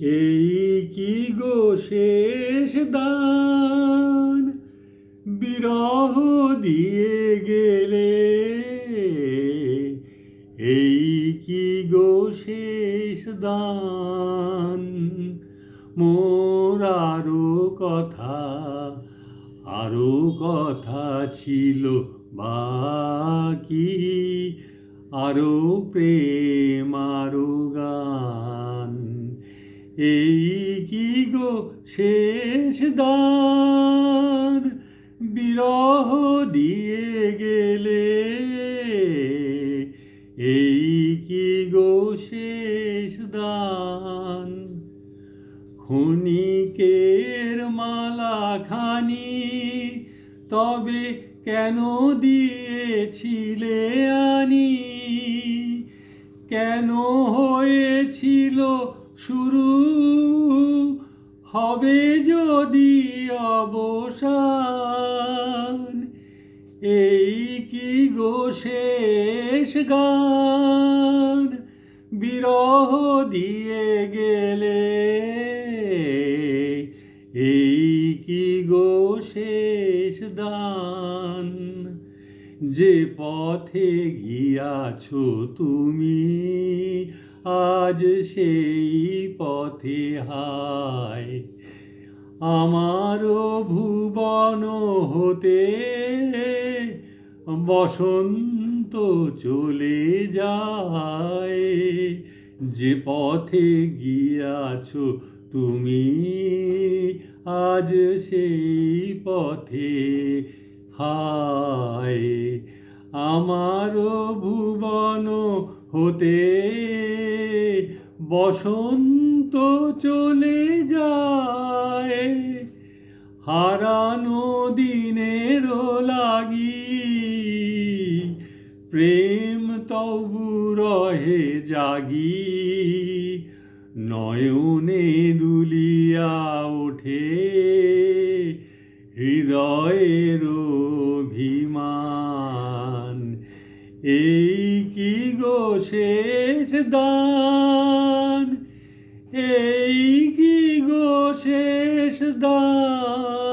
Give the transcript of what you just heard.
এই কি গো শেষ দান? বিরহ দিয়ে গেলে এই কি গো শেষ দান? মোর আরও কথা আরও কথা ছিল বাকি, আরও প্রেম, আরও এই কি গো শেষ দান বিরহ দিয়ে গেলে। এই কি গো শেষ দান ক্ষণিকের মালা খানি তবে কেন দিয়েছিলে আনি? কেন হয়েছিল শুরু হবে যদি অবসান। এই কি গো শেষ গান? বিরহ দিয়ে গেলে এই কি গো শেষ দান? যে পথে গিয়াছো তুমি আজ সেই পথে হায়। আমারও ভুবন হতে বসন্ত চলে যায়। যে পথে গিয়াছ তুমি, আজ সেই পথে হায়। আমারও ভুবন হতে বসন্ত চলে যায়, হারানো দিনের লাগি। প্রেম তবু রহে জাগি, নয়নে দুলিয়া ওঠে হৃদয়ের অভিমান। এই শেষ দান এই কি গো শেষ দান?